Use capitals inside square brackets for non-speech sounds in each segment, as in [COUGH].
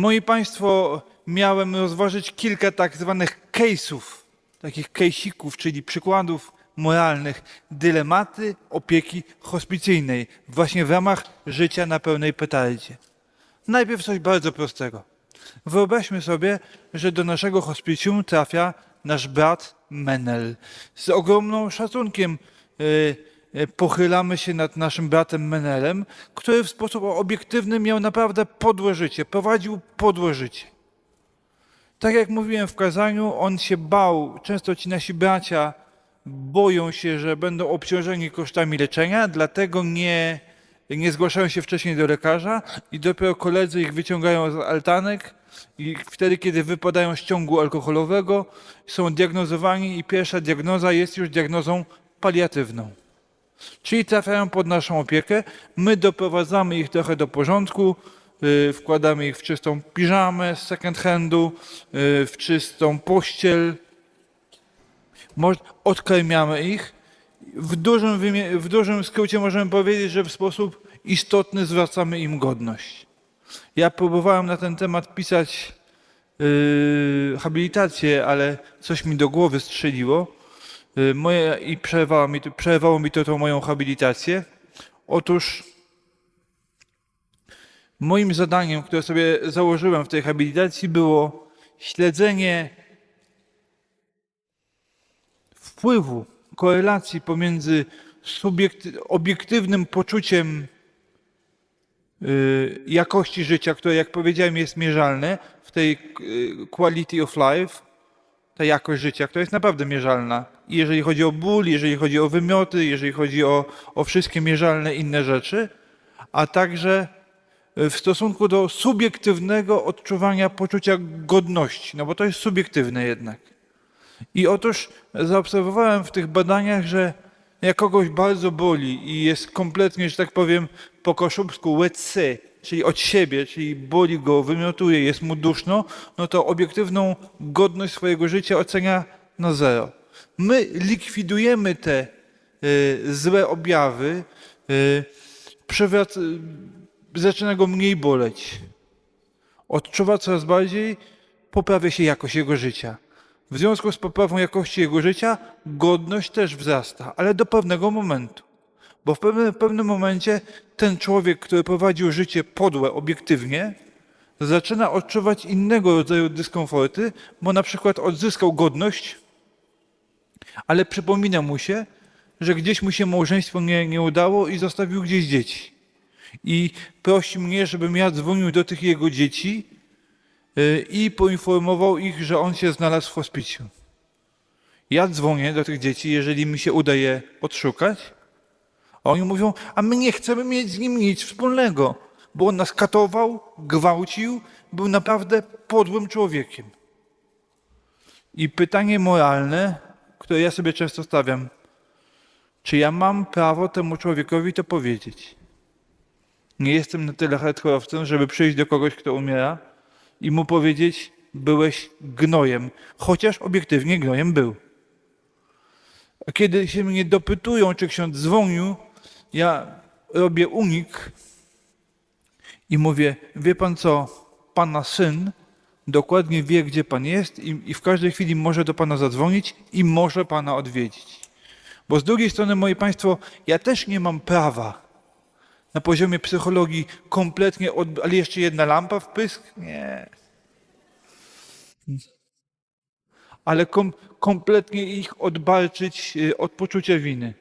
Moi Państwo, miałem rozważyć kilka tak zwanych case'ów, takich case'ików, czyli przykładów moralnych, dylematy opieki hospicyjnej, właśnie w ramach życia na pełnej petardzie. Najpierw coś bardzo prostego. Wyobraźmy sobie, że do naszego hospicjum trafia nasz brat Menel. Z ogromnym szacunkiem y, y, pochylamy się nad naszym bratem Menelem, który w sposób obiektywny miał naprawdę podłe życie, prowadził podłe życie. Tak jak mówiłem w kazaniu, on się bał, często ci nasi bracia boją się, że będą obciążeni kosztami leczenia, dlatego nie, nie zgłaszają się wcześniej do lekarza i dopiero koledzy ich wyciągają z altanek i wtedy, kiedy wypadają z ciągu alkoholowego, są diagnozowani i pierwsza diagnoza jest już diagnozą paliatywną. Czyli trafiają pod naszą opiekę, my doprowadzamy ich trochę do porządku, y, wkładamy ich w czystą piżamę z second handu, y, w czystą pościel, odkarmiamy ich. W dużym, w dużym skrócie możemy powiedzieć, że w sposób istotny zwracamy im godność. Ja próbowałem na ten temat pisać yy, habilitację, ale coś mi do głowy strzeliło yy, moje, i przerwało mi, przerwało mi to tą moją habilitację. Otóż moim zadaniem, które sobie założyłem w tej habilitacji było śledzenie wpływu, korelacji pomiędzy obiektywnym poczuciem y, jakości życia, które, jak powiedziałem, jest mierzalne w tej y, quality of life, ta jakość życia, która jest naprawdę mierzalna. I jeżeli chodzi o ból, jeżeli chodzi o wymioty, jeżeli chodzi o, o wszystkie mierzalne inne rzeczy, a także w stosunku do subiektywnego odczuwania poczucia godności, no bo to jest subiektywne jednak. I otóż zaobserwowałem w tych badaniach, że jak kogoś bardzo boli i jest kompletnie, że tak powiem, po koszubsku łecy, czyli od siebie, czyli boli go, wymiotuje, jest mu duszno, no to obiektywną godność swojego życia ocenia na zero. My likwidujemy te y, złe objawy, y, y, zaczyna go mniej boleć. Odczuwa coraz bardziej, poprawia się jakość jego życia. W związku z poprawą jakości jego życia, godność też wzrasta, ale do pewnego momentu. Bo w pewnym, w pewnym momencie ten człowiek, który prowadził życie podłe, obiektywnie, zaczyna odczuwać innego rodzaju dyskomforty, bo na przykład odzyskał godność, ale przypomina mu się, że gdzieś mu się małżeństwo nie, nie udało i zostawił gdzieś dzieci. I prosi mnie, żebym ja dzwonił do tych jego dzieci y, i poinformował ich, że on się znalazł w hospicjum. Ja dzwonię do tych dzieci, jeżeli mi się uda je odszukać, a oni mówią, a my nie chcemy mieć z nim nic wspólnego, bo on nas katował, gwałcił, był naprawdę podłym człowiekiem. I pytanie moralne, które ja sobie często stawiam, czy ja mam prawo temu człowiekowi to powiedzieć? Nie jestem na tyle hardkorowcem, żeby przyjść do kogoś, kto umiera i mu powiedzieć, byłeś gnojem, chociaż obiektywnie gnojem był. A kiedy się mnie dopytują, czy ksiądz dzwonił, ja robię unik i mówię, wie pan co, pana syn dokładnie wie, gdzie pan jest i, i w każdej chwili może do pana zadzwonić i może pana odwiedzić. Bo z drugiej strony, moi państwo, ja też nie mam prawa na poziomie psychologii kompletnie, od... ale jeszcze jedna lampa w pysk? Nie. Ale kom, kompletnie ich odbalczyć y, od poczucia winy.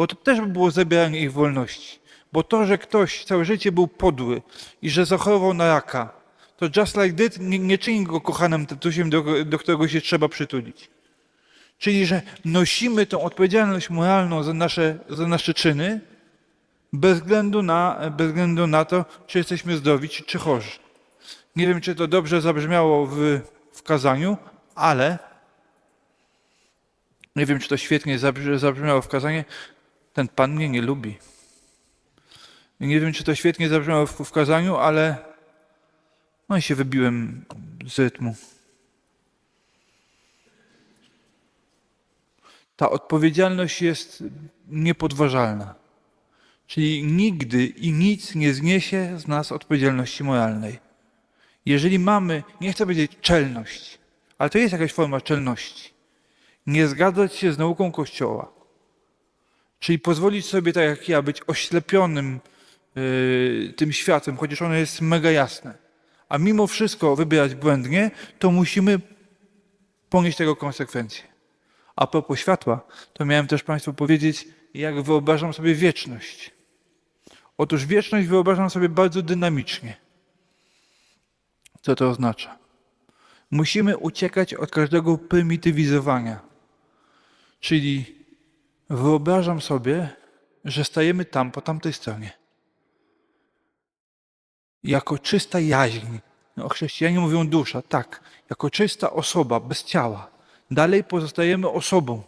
Bo to też by było zabieranie ich wolności. Bo to, że ktoś całe życie był podły i że zachorował na raka, to just like that nie, nie czyni go kochanym tatusiem, do, do którego się trzeba przytulić. Czyli, że nosimy tą odpowiedzialność moralną za nasze, za nasze czyny, bez względu na, bez względu na to, czy jesteśmy zdrowi, czy, czy chorzy. Nie wiem, czy to dobrze zabrzmiało w, w kazaniu, ale nie wiem, czy to świetnie zabrz- zabrzmiało w kazaniu. Ten Pan mnie nie lubi. Nie wiem, czy to świetnie zabrzmiało w, w kazaniu, ale no i się wybiłem z rytmu. Ta odpowiedzialność jest niepodważalna. Czyli nigdy i nic nie zniesie z nas odpowiedzialności moralnej. Jeżeli mamy, nie chcę powiedzieć czelność, ale to jest jakaś forma czelności, nie zgadzać się z nauką Kościoła, czyli pozwolić sobie, tak jak ja, być oślepionym yy, tym światem, chociaż ono jest mega jasne, a mimo wszystko wybierać błędnie, to musimy ponieść tego konsekwencje. A propos światła, to miałem też Państwu powiedzieć, jak wyobrażam sobie wieczność. Otóż wieczność wyobrażam sobie bardzo dynamicznie. Co to oznacza? Musimy uciekać od każdego prymitywizowania. Czyli wyobrażam sobie, że stajemy tam, po tamtej stronie. Jako czysta jaźń. No, chrześcijanie mówią dusza, tak. Jako czysta osoba, bez ciała. Dalej pozostajemy osobą,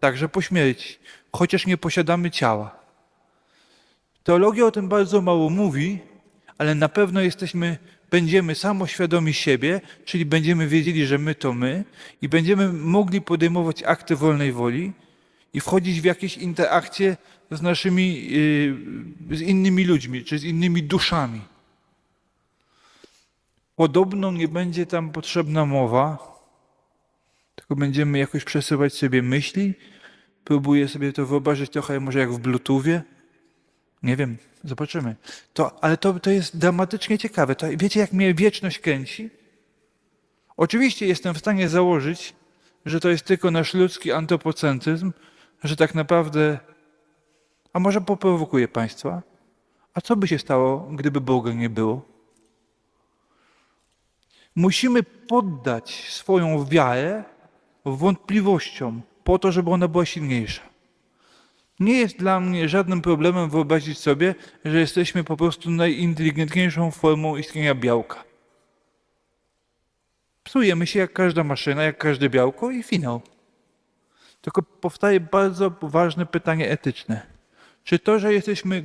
także po śmierci, chociaż nie posiadamy ciała. Teologia o tym bardzo mało mówi, ale na pewno jesteśmy, będziemy samoświadomi siebie, czyli będziemy wiedzieli, że my to my i będziemy mogli podejmować akty wolnej woli i wchodzić w jakieś interakcje z naszymi, yy, z innymi ludźmi, czy z innymi duszami. Podobno nie będzie tam potrzebna mowa, tylko będziemy jakoś przesuwać sobie myśli. Próbuję sobie to wyobrazić trochę może jak w Bluetoothie. Nie wiem, zobaczymy. To, ale to, to jest dramatycznie ciekawe. To, wiecie, jak mnie wieczność kręci? Oczywiście jestem w stanie założyć, że to jest tylko nasz ludzki antropocentryzm, że tak naprawdę, a może poprowokuję Państwa, a co by się stało, gdyby Boga nie było? Musimy poddać swoją wiarę wątpliwościom po to, żeby ona była silniejsza. Nie jest dla mnie żadnym problemem wyobrazić sobie, że jesteśmy po prostu najinteligentniejszą formą istnienia białka. Psujemy się jak każda maszyna, jak każde białko i finał. Tylko powstaje bardzo ważne pytanie etyczne. Czy to, że jesteśmy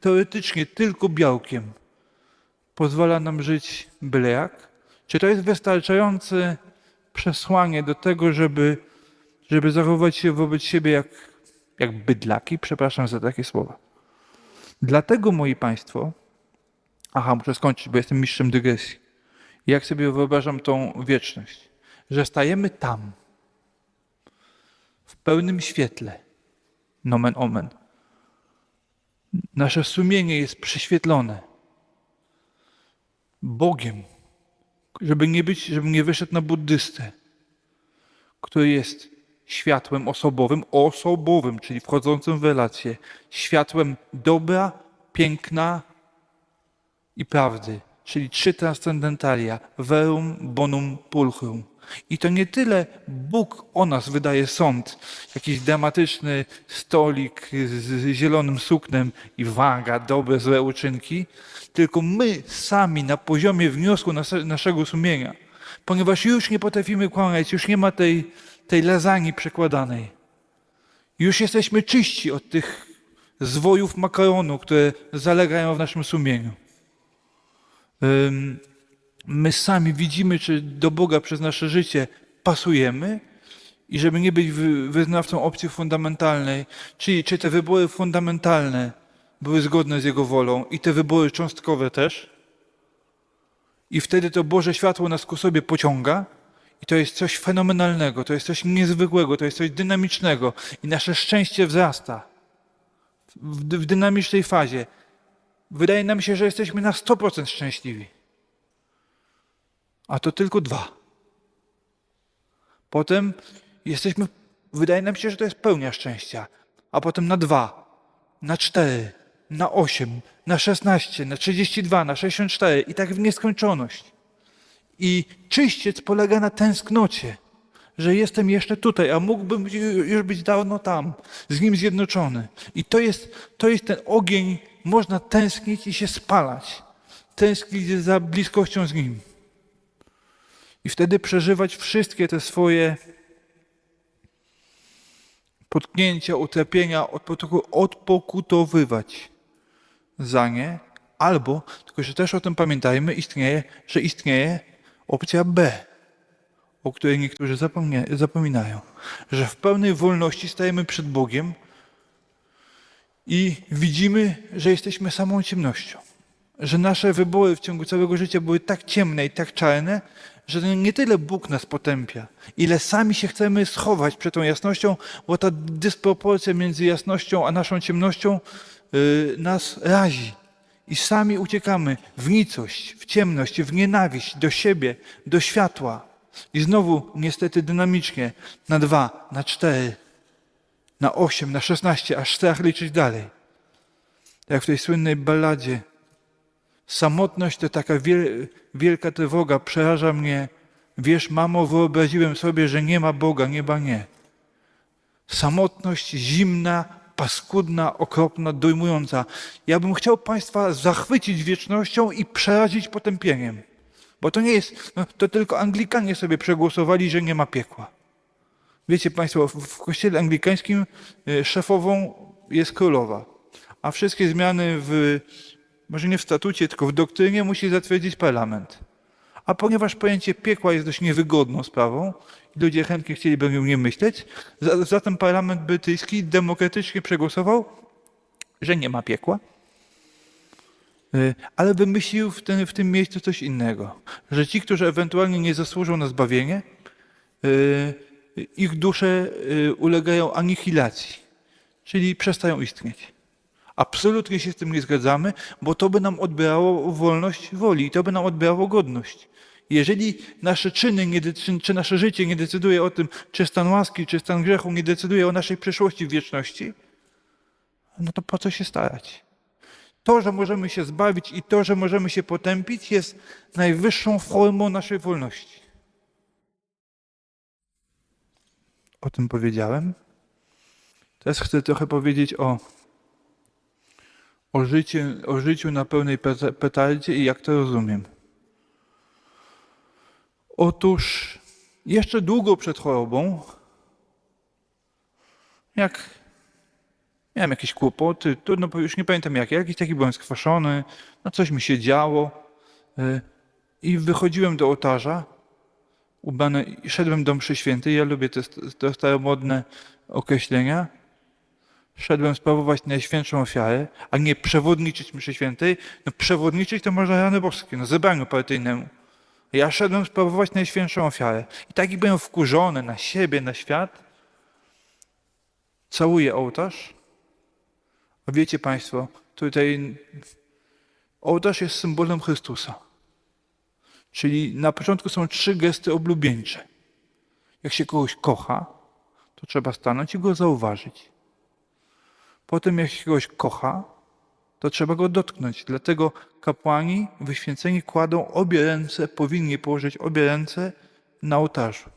teoretycznie tylko białkiem, pozwala nam żyć byle jak? Czy to jest wystarczające przesłanie do tego, żeby, żeby zachowywać się wobec siebie jak, jak bydlaki? Przepraszam za takie słowa. Dlatego, moi Państwo, aha, muszę skończyć, bo jestem mistrzem dygresji. Jak sobie wyobrażam tą wieczność? Że stajemy tam, pełnym świetle, nomen omen. Nasze sumienie jest prześwietlone Bogiem, żeby nie być, żeby nie wyszedł na buddystę, który jest światłem osobowym, osobowym, czyli wchodzącym w relację, światłem dobra, piękna i prawdy, czyli trzy transcendentalia, verum, bonum, pulchrum. I to nie tyle Bóg o nas wydaje sąd, jakiś dramatyczny stolik z zielonym suknem i waga, dobre, złe uczynki, tylko my sami na poziomie wniosku nas- naszego sumienia, ponieważ już nie potrafimy kłamać, już nie ma tej, tej lasagne przekładanej. Już jesteśmy czyści od tych zwojów makaronu, które zalegają w naszym sumieniu. My sami widzimy, czy do Boga przez nasze życie pasujemy i żeby nie być wy- wyznawcą opcji fundamentalnej, czyli czy te wybory fundamentalne były zgodne z Jego wolą i te wybory cząstkowe też. I wtedy to Boże światło nas ku sobie pociąga i to jest coś fenomenalnego, to jest coś niezwykłego, to jest coś dynamicznego i nasze szczęście wzrasta w, w dynamicznej fazie. Wydaje nam się, że jesteśmy na 100% szczęśliwi. A to tylko dwa. Potem jesteśmy, wydaje nam się, że to jest pełnia szczęścia. A potem na dwa, na cztery, na osiem, na szesnaście, na trzydzieści dwa, na sześćdziesiąt cztery i tak w nieskończoność. I czyściec polega na tęsknocie, że jestem jeszcze tutaj, a mógłbym już być dawno tam, z nim zjednoczony. I to jest, to jest ten ogień, można tęsknić i się spalać. Tęsknić za bliskością z nim. I wtedy przeżywać wszystkie te swoje potknięcia, utrapienia, odpo- odpokutowywać za nie, albo, tylko że też o tym pamiętajmy, istnieje, że istnieje opcja B, o której niektórzy zapominają, że w pełnej wolności stajemy przed Bogiem i widzimy, że jesteśmy samą ciemnością, że nasze wybory w ciągu całego życia były tak ciemne i tak czarne, że nie tyle Bóg nas potępia, ile sami się chcemy schować przed tą jasnością, bo ta dysproporcja między jasnością a naszą ciemnością yy, nas razi. I sami uciekamy w nicość, w ciemność, w nienawiść do siebie, do światła. I znowu niestety dynamicznie na dwa, na cztery, na osiem, na szesnaście, aż strach liczyć dalej. Jak w tej słynnej balladzie. Samotność to taka wiel- wielka trwoga, przeraża mnie. Wiesz, mamo, wyobraziłem sobie, że nie ma Boga, nieba nie. Samotność zimna, paskudna, okropna, dojmująca. Ja bym chciał Państwa zachwycić wiecznością i przerazić potępieniem. Bo to nie jest, no, to tylko Anglikanie sobie przegłosowali, że nie ma piekła. Wiecie Państwo, w, kościele anglikańskim y, szefową jest królowa, a wszystkie zmiany w, może nie w statucie, tylko w doktrynie musi zatwierdzić parlament. A ponieważ pojęcie piekła jest dość niewygodną sprawą i ludzie chętnie chcieliby o nie myśleć, za- zatem parlament brytyjski demokratycznie przegłosował, że nie ma piekła, Y, ale wymyślił w, w tym miejscu coś innego, że ci, którzy ewentualnie nie zasłużą na zbawienie, y, ich dusze y, ulegają anihilacji, czyli przestają istnieć. Absolutnie się z tym nie zgadzamy, bo to by nam odbierało wolność woli i to by nam odbierało godność. Jeżeli nasze czyny, nie, czy nasze życie nie decyduje o tym, czy stan łaski, czy stan grzechu nie decyduje o naszej przyszłości w wieczności, no to po co się starać? To, że możemy się zbawić i to, że możemy się potępić, jest najwyższą formą naszej wolności. O tym powiedziałem. Teraz chcę trochę powiedzieć o, o, życiu, o życiu na pełnej peta- petardzie i jak to rozumiem. Otóż jeszcze długo przed chorobą, jak miałem jakieś kłopoty, trudno już nie pamiętam jakie, jakiś taki byłem skwaszony, no coś mi się działo y, i wychodziłem do ołtarza, ubrany, szedłem do mszy świętej, ja lubię te, te staromodne określenia, szedłem sprawować najświętszą ofiarę, a nie przewodniczyć mszy świętej, no przewodniczyć to można rany boskie, no zebraniu partyjnemu. Ja szedłem sprawować najświętszą ofiarę i taki byłem wkurzony na siebie, na świat, całuję ołtarz, a wiecie Państwo, tutaj ołtarz jest symbolem Chrystusa. Czyli na początku są trzy gesty oblubieńcze. Jak się kogoś kocha, to trzeba stanąć i go zauważyć. Potem jak się kogoś kocha, to trzeba go dotknąć. Dlatego kapłani wyświęceni kładą obie ręce, powinni położyć obie ręce na ołtarzu.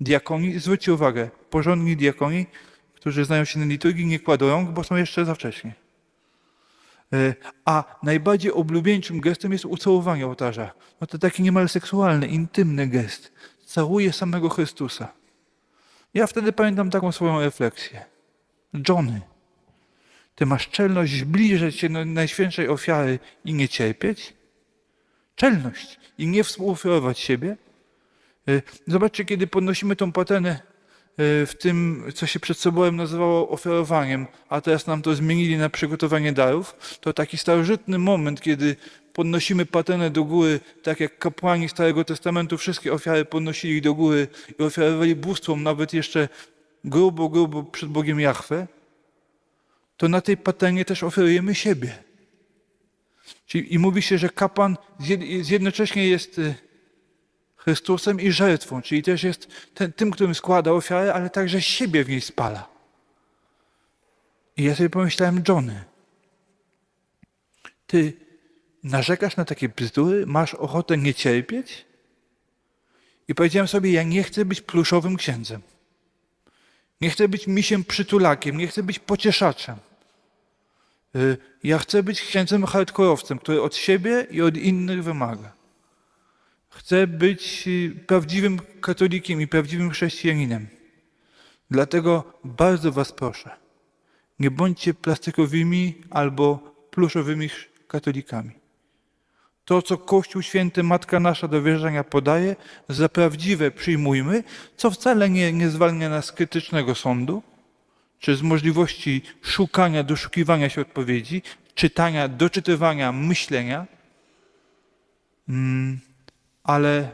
Diakoni, zwróćcie uwagę, porządni diakoni, którzy znają się na liturgii, nie kładą rąk, bo są jeszcze za wcześnie. E, A najbardziej oblubieńczym gestem jest ucałowanie ołtarza. No to taki niemal seksualny, intymny gest. Całuje samego Chrystusa. Ja wtedy pamiętam taką swoją refleksję. Johnny, ty masz czelność zbliżyć się do najświętszej ofiary i nie cierpieć? Czelność i nie współofiarować siebie? E, Zobaczcie, kiedy podnosimy tą patenę e, w tym, co się przed sobą nazywało ofiarowaniem, a teraz nam to zmienili na przygotowanie darów, to taki starożytny moment, kiedy podnosimy patenę do góry, tak jak kapłani Starego Testamentu wszystkie ofiary podnosili do góry i ofiarowali bóstwom nawet jeszcze grubo, grubo przed Bogiem Jahwe, to na tej patenie też oferujemy siebie. Czyli, I mówi się, że kapłan jednocześnie jest y, Chrystusem i żertwą, czyli też jest ten, tym, którym składa ofiarę, ale także siebie w niej spala. I ja sobie pomyślałem, Johnny, ty narzekasz na takie bzdury, masz ochotę nie cierpieć? I powiedziałem sobie, ja nie chcę być pluszowym księdzem. Nie chcę być misiem przytulakiem, nie chcę być pocieszaczem. Y, Ja chcę być księdzem hardkorowcem, który od siebie i od innych wymaga. Chcę być y, prawdziwym katolikiem i prawdziwym chrześcijaninem. Dlatego bardzo Was proszę, nie bądźcie plastikowymi albo pluszowymi katolikami. To, co Kościół Święty Matka Nasza do wierzenia podaje, za prawdziwe przyjmujmy, co wcale nie, nie zwalnia nas z krytycznego sądu, czy z możliwości szukania, doszukiwania się odpowiedzi. czytania, doczytywania, myślenia, Mm, ale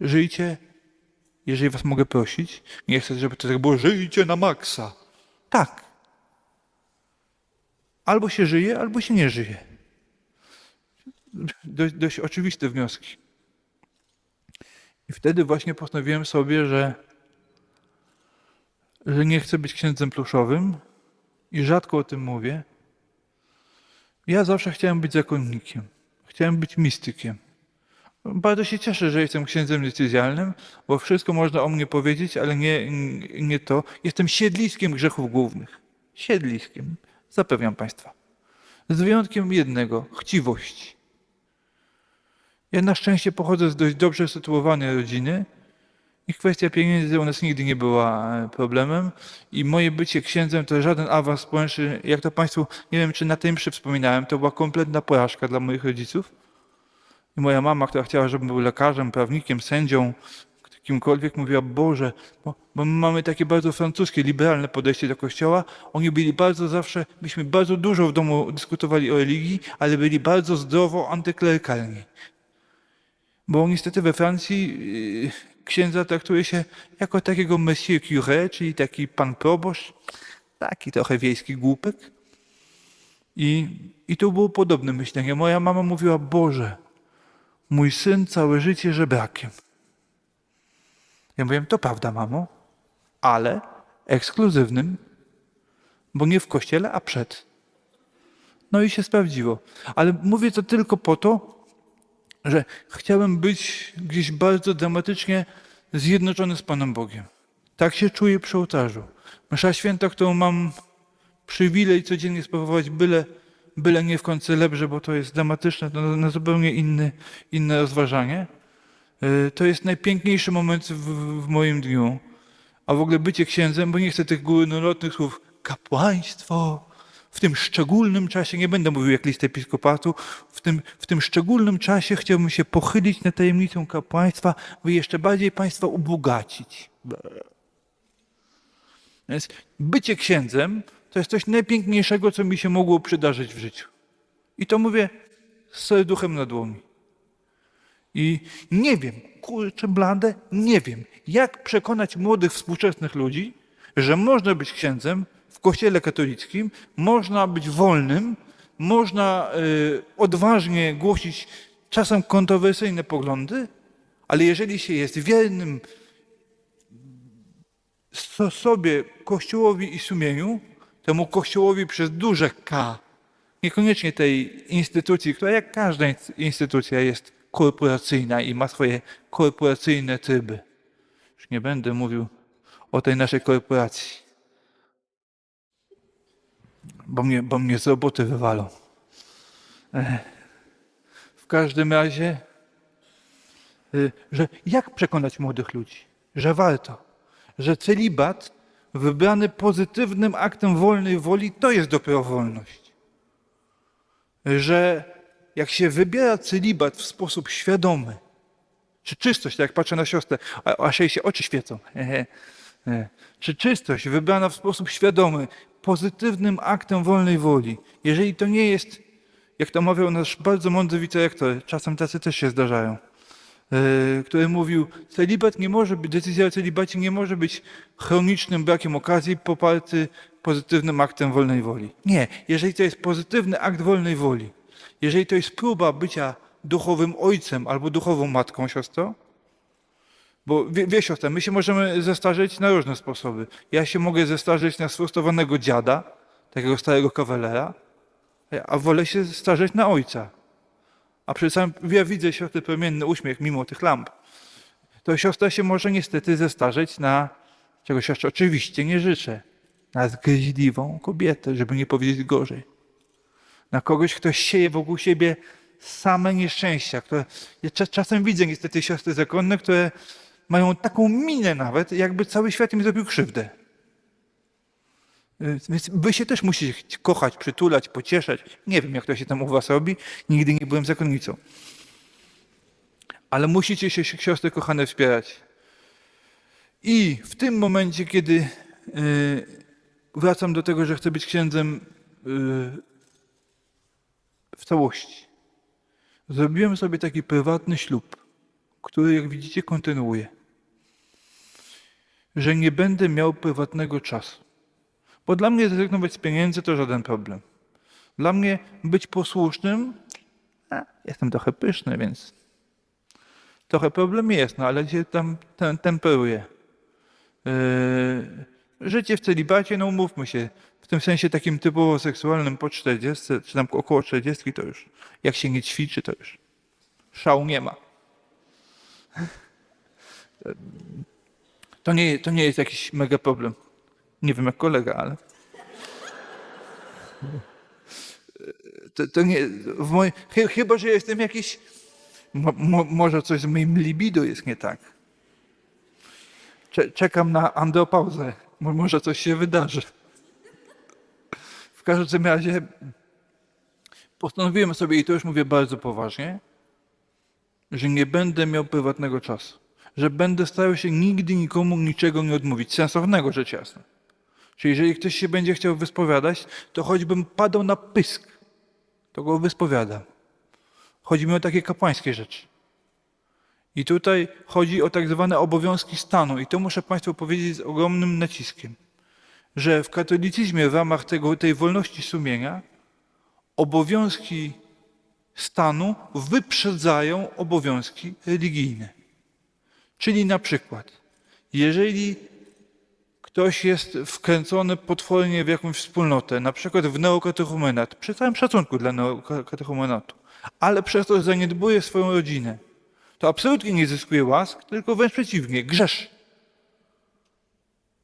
żyjcie, jeżeli was mogę prosić, nie chcę, żeby to tak było, żyjcie na maksa. Tak. Albo się żyje, albo się nie żyje. Dość, dość oczywiste wnioski. I wtedy właśnie postanowiłem sobie, że, że nie chcę być księdzem pluszowym i rzadko o tym mówię. Ja zawsze chciałem być zakonnikiem. Chciałem być mistykiem. Bardzo się cieszę, że jestem księdzem decyzjalnym, bo wszystko można o mnie powiedzieć, ale nie, nie to. Jestem siedliskiem grzechów głównych. Siedliskiem. Zapewniam Państwa. Z wyjątkiem jednego chciwości. Ja na szczęście pochodzę z dość dobrze sytuowanej rodziny i kwestia pieniędzy u nas nigdy nie była e, problemem i moje bycie księdzem to żaden awans społeczny, jak to Państwu, nie wiem czy na tym przypominałem, to była kompletna porażka dla moich rodziców. I moja mama, która chciała, żebym był lekarzem, prawnikiem, sędzią, kimkolwiek, mówiła, Boże, bo, bo my mamy takie bardzo francuskie, liberalne podejście do Kościoła. Oni byli bardzo zawsze, myśmy bardzo dużo w domu dyskutowali o religii, ale byli bardzo zdrowo antyklerykalni. Bo niestety we Francji yy, księdza traktuje się jako takiego monsieur curé, czyli taki pan proboszcz, taki trochę wiejski głupek. I, I tu było podobne myślenie. Moja mama mówiła, Boże, mój syn całe życie żebrakiem. Ja mówiłem, to prawda, mamo, ale ekskluzywnym, bo nie w kościele, a przed. No i się sprawdziło. Ale mówię to tylko po to, że chciałem być gdzieś bardzo dramatycznie zjednoczony z Panem Bogiem. Tak się czuję przy ołtarzu. Msza święta, którą mam przywilej codziennie sprawować, byle, byle nie w końcu lepsze, bo to jest dramatyczne, to na, na zupełnie inny, inne rozważanie. Y, To jest najpiękniejszy moment w, w moim dniu. A w ogóle bycie księdzem, bo nie chcę tych górnolotnych słów, kapłaństwo, w tym szczególnym czasie, nie będę mówił jak list episkopatu, w tym, w tym szczególnym czasie chciałbym się pochylić na tajemnicę kapłaństwa, by jeszcze bardziej Państwa ubogacić. Więc bycie księdzem to jest coś najpiękniejszego, co mi się mogło przydarzyć w życiu. I to mówię z serduchem na dłoni. I nie wiem, kurczę blade, nie wiem, jak przekonać młodych współczesnych ludzi, że można być księdzem w kościele katolickim, można być wolnym, można y, odważnie głosić czasem kontrowersyjne poglądy, ale jeżeli się jest wiernym so- sobie, Kościołowi i sumieniu, temu Kościołowi przez duże K, niekoniecznie tej instytucji, która jak każda ins- instytucja jest korporacyjna i ma swoje korporacyjne tryby. Już nie będę mówił o tej naszej korporacji, bo mnie, bo mnie z roboty wywalą. Ech. W każdym razie, y, że jak przekonać młodych ludzi, że warto, że celibat wybrany pozytywnym aktem wolnej woli to jest dopiero wolność. Że jak się wybiera celibat w sposób świadomy, czy czystość, tak jak patrzę na siostrę, aż jej się oczy świecą. [LAUGHS] E, Czy czystość wybrana w sposób świadomy, pozytywnym aktem wolnej woli, jeżeli to nie jest, jak to mawiał nasz bardzo mądry wicerektor, czasem tacy też się zdarzają, e, który mówił, celibat nie może być, decyzja o celibacie nie może być chronicznym brakiem okazji poparty pozytywnym aktem wolnej woli. Nie, jeżeli to jest pozytywny akt wolnej woli, jeżeli to jest próba bycia duchowym ojcem albo duchową matką, siostro, bo wie, wie siostra, my się możemy zestarzeć na różne sposoby. Ja się mogę zestarzeć na sfrustrowanego dziada, takiego starego kawalera, a wolę się starzeć na ojca. A przy samym, ja widzę siostry promienny uśmiech mimo tych lamp. To siostra się może niestety zestarzeć na, czego siostra oczywiście nie życzę, na zgryźliwą kobietę, żeby nie powiedzieć gorzej. Na kogoś, kto sieje wokół siebie same nieszczęścia. Które, ja cza- czasem widzę niestety siostry zakonne, które mają taką minę nawet, jakby cały świat im zrobił krzywdę. Y, Więc wy się też musicie kochać, przytulać, pocieszać. Nie wiem, jak to się tam u was robi. Nigdy nie byłem zakonnicą. Ale musicie się, siostry kochane, wspierać. I w tym momencie, kiedy y, wracam do tego, że chcę być księdzem y, w całości. Zrobiłem sobie taki prywatny ślub, który, jak widzicie, kontynuuję. Że nie będę miał prywatnego czasu. Bo dla mnie zrezygnować z pieniędzy to żaden problem. Dla mnie być posłusznym, a, jestem trochę pyszny, więc trochę problem jest, no ale się tam tem, temperuję. Yy, życie w celibacie, no umówmy się, w tym sensie takim typowo seksualnym po 40, czy tam około 40 to już, jak się nie ćwiczy, to już szału nie ma. To nie, to nie jest jakiś mega problem. Nie wiem jak kolega, ale... To, to nie, w chyba, że jestem jakiś... Mo, mo, może coś z moim libido jest nie tak. Cze, czekam na andropauzę. Mo- Może coś się wydarzy. W każdym razie postanowiłem sobie, i to już mówię bardzo poważnie, że nie będę miał prywatnego czasu. Że będę starał się nigdy nikomu niczego nie odmówić. Sensownego rzecz jasna. Czyli jeżeli ktoś się będzie chciał wyspowiadać, to choćbym padał na pysk, to go wyspowiadam. Chodzi mi o takie kapłańskie rzeczy. I tutaj chodzi o tak zwane obowiązki stanu. I to muszę Państwu powiedzieć z ogromnym naciskiem, że w katolicyzmie w ramach tego, tej wolności sumienia obowiązki stanu wyprzedzają obowiązki religijne. Czyli na przykład, jeżeli ktoś jest wkręcony potwornie w jakąś wspólnotę, na przykład w neokatechumenat, przy całym szacunku dla neokatechumenatu, ale przez to zaniedbuje swoją rodzinę, to absolutnie nie zyskuje łask, tylko wręcz przeciwnie, grzesz.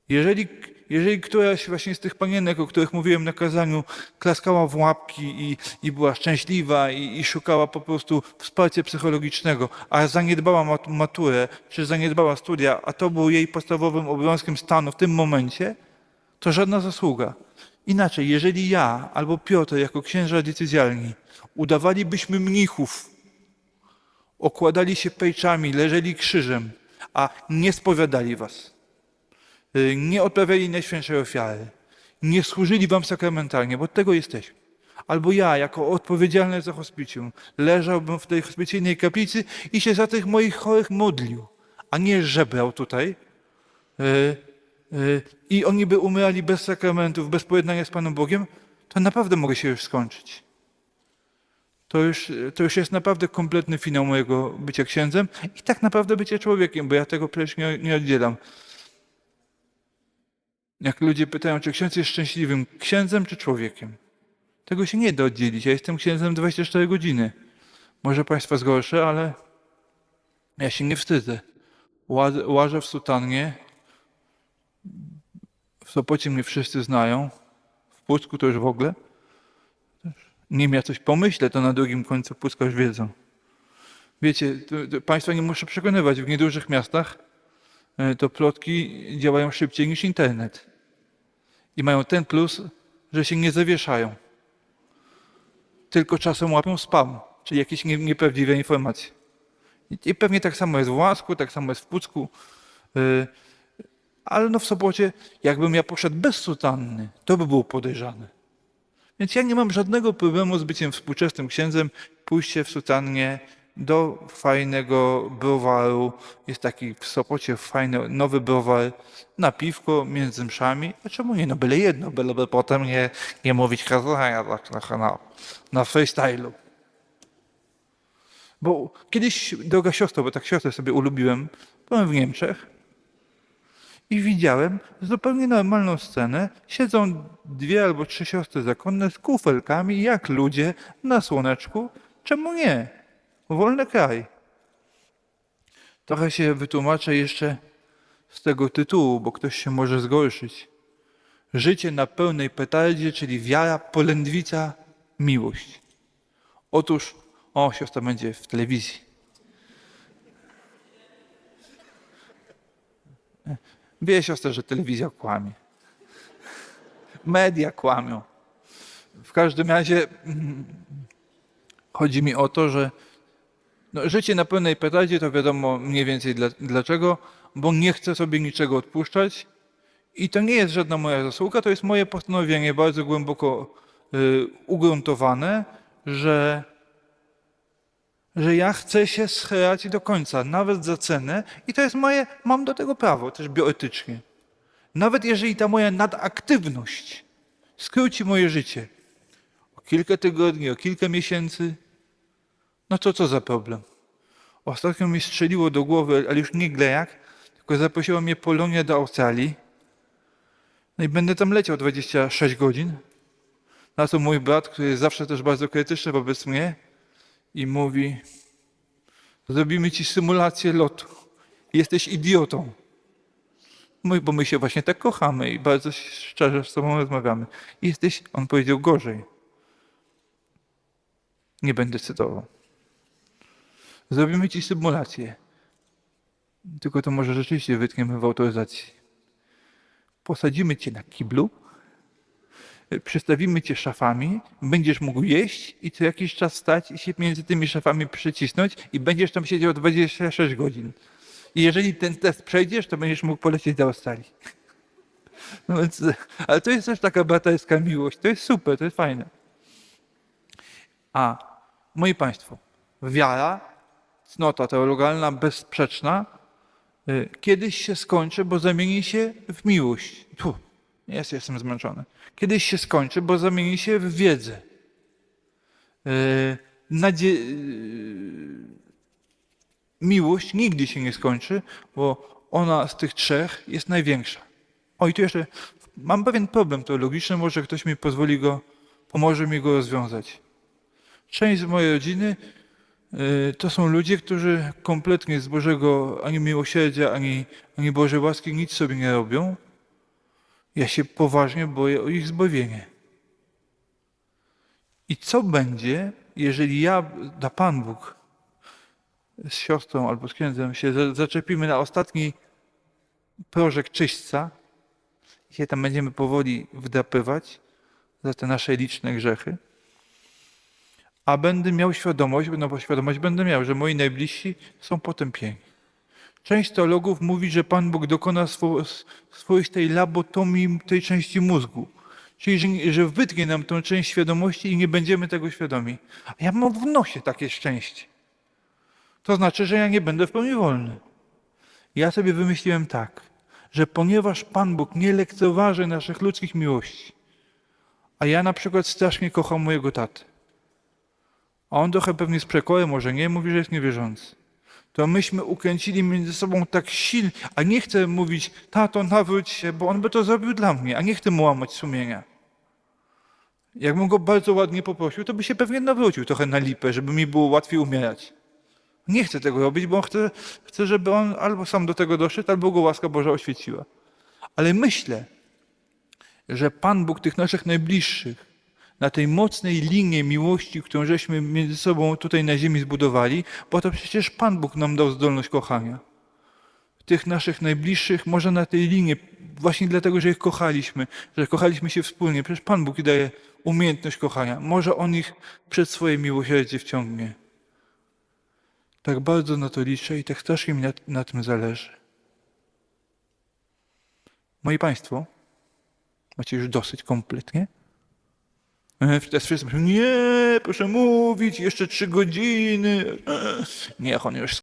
Jeżeli, jeżeli któraś właśnie z tych panienek, o których mówiłem na kazaniu, klaskała w łapki i, i była szczęśliwa i, i szukała po prostu wsparcia psychologicznego, a zaniedbała mat- maturę, czy zaniedbała studia, a to był jej podstawowym obowiązkiem stanu w tym momencie, to żadna zasługa. Inaczej, jeżeli ja albo Piotr jako księża decyzjalni udawalibyśmy mnichów, okładali się pejczami, leżeli krzyżem, a nie spowiadali was, nie odprawiali najświętszej ofiary, nie służyli wam sakramentalnie, bo tego jesteśmy. Albo ja, jako odpowiedzialny za hospicjum, leżałbym w tej hospicyjnej kaplicy i się za tych moich chorych modlił, a nie żebrał tutaj. y, y, I oni by umierali bez sakramentów, bez pojednania z Panem Bogiem, to naprawdę mogę się już skończyć. To już, to już jest naprawdę kompletny finał mojego bycia księdzem i tak naprawdę bycia człowiekiem, bo ja tego przecież nie, nie oddzielam. Jak ludzie pytają, czy ksiądz jest szczęśliwym księdzem czy człowiekiem, tego się nie da oddzielić. Ja jestem księdzem 24 godziny. Może Państwa zgorszę, ale ja się nie wstydzę. Łażę, w sutannie. W Sopocie mnie wszyscy znają. W Pucku to już w ogóle. Nim ja coś pomyślę, to na drugim końcu Pucka już wiedzą. Wiecie, Państwa nie muszę przekonywać, w niedużych miastach e, to plotki działają szybciej niż internet. I mają ten plus, że się nie zawieszają. Tylko czasem łapią spam, czyli jakieś nie, nieprawdziwe informacje. I, pewnie tak samo jest w Łasku, tak samo jest w Pucku. E, ale no w Sopocie, jakbym ja poszedł bez sutanny, to by było podejrzane. Więc ja nie mam żadnego problemu z byciem współczesnym księdzem, pójście w sutannie do fajnego browaru. Jest taki w Sopocie fajny, nowy browar na piwko między mszami. A czemu nie? No byle jedno, byleby potem nie, nie mówić kazania tak trochę na, na freestylu. Bo kiedyś, droga siostro, bo tak siostrę sobie ulubiłem, byłem w Niemczech i widziałem zupełnie normalną scenę. Siedzą dwie albo trzy siostry zakonne z kufelkami, jak ludzie, na słoneczku. Czemu nie? Wolny kraj. Trochę się wytłumaczę jeszcze z tego tytułu, bo ktoś się może zgorszyć. Życie na pełnej petardzie, czyli wiara, polędwica, miłość. Otóż, o, siostra będzie w telewizji. Wie siostra, że telewizja kłamie. Media kłamią. W każdym razie mm, chodzi mi o to, że no, życie na pełnej petardzie to wiadomo mniej więcej dla, dlaczego, bo nie chcę sobie niczego odpuszczać i to nie jest żadna moja zasługa, to jest moje postanowienie bardzo głęboko y, ugruntowane, że, że ja chcę się schylać do końca, nawet za cenę, i to jest moje, mam do tego prawo też bioetycznie. Nawet jeżeli ta moja nadaktywność skróci moje życie o kilka tygodni, o kilka miesięcy, no to co za problem? Ostatnio mi strzeliło do głowy, ale już nie glejak, tylko zaprosiła mnie Polonia do Australii. No i będę tam leciał 26 godzin. Na to mój brat, który jest zawsze też bardzo krytyczny wobec mnie i mówi, zrobimy ci symulację lotu. Jesteś idiotą. My, bo my się właśnie tak kochamy i bardzo szczerze z sobą rozmawiamy. Jesteś, on powiedział, gorzej. Nie będę cytował. Zrobimy ci symulację. Tylko to może rzeczywiście wytkniemy w autoryzacji. Posadzimy cię na kiblu, przestawimy cię szafami, będziesz mógł jeść i co jakiś czas stać i się między tymi szafami przycisnąć i będziesz tam siedział 26 godzin. I jeżeli ten test przejdziesz, to będziesz mógł polecieć do Australii. No więc, ale to jest też taka braterska miłość. To jest super, to jest fajne. A, moi Państwo, wiara, cnota teologalna, bezsprzeczna, y, kiedyś się skończy, bo zamieni się w miłość. Tu, jest, jestem zmęczony. Kiedyś się skończy, bo zamieni się w wiedzę. Y, Nadzie... y, Miłość nigdy się nie skończy, bo ona z tych trzech jest największa. O i tu jeszcze mam pewien problem teologiczny, może ktoś mi pozwoli go, pomoże mi go rozwiązać. Część z mojej rodziny to są ludzie, którzy kompletnie z Bożego ani miłosierdzia, ani, ani Bożej łaski nic sobie nie robią. Ja się poważnie boję o ich zbawienie. I co będzie, jeżeli ja, da Pan Bóg, z siostrą albo z księdzem się za- zaczepimy na ostatni prożek czyśćca i się tam będziemy powoli wdrapywać za te nasze liczne grzechy, a będę miał świadomość, no bo świadomość będę miał, że moi najbliżsi są potępieni. Część teologów mówi, że Pan Bóg dokona swo, swoistej labotomii tej części mózgu. Czyli, że, że wytnie nam tą część świadomości i nie będziemy tego świadomi. A ja mam w nosie takie szczęście. To znaczy, że ja nie będę w pełni wolny. Ja sobie wymyśliłem tak, że ponieważ Pan Bóg nie lekceważy naszych ludzkich miłości, a ja na przykład strasznie kocham mojego tatę, a on trochę pewnie z przekory, może nie, mówi, że jest niewierzący, to myśmy ukręcili między sobą tak silnie, a nie chcę mówić, tato, nawróć się, bo on by to zrobił dla mnie, a nie chcę mu łamać sumienia. Jakbym go bardzo ładnie poprosił, to by się pewnie nawrócił trochę na lipę, żeby mi było łatwiej umierać. Nie chcę tego robić, bo chcę, chcę, żeby on albo sam do tego doszedł, albo go łaska Boża oświeciła. Ale myślę, że Pan Bóg tych naszych najbliższych, na tej mocnej linii miłości, którą żeśmy między sobą tutaj na ziemi zbudowali, bo to przecież Pan Bóg nam dał zdolność kochania. Tych naszych najbliższych, może na tej linii, właśnie dlatego, że ich kochaliśmy, że kochaliśmy się wspólnie. Przecież Pan Bóg daje umiejętność kochania. Może On ich przed swoje miłosierdzie wciągnie. Tak bardzo na to liczę i tak strasznie mi na, na tym zależy. Moi Państwo, macie już dosyć kompletnie? E, Teraz wszyscy mówią, nie, proszę mówić, jeszcze trzy godziny. Niech on już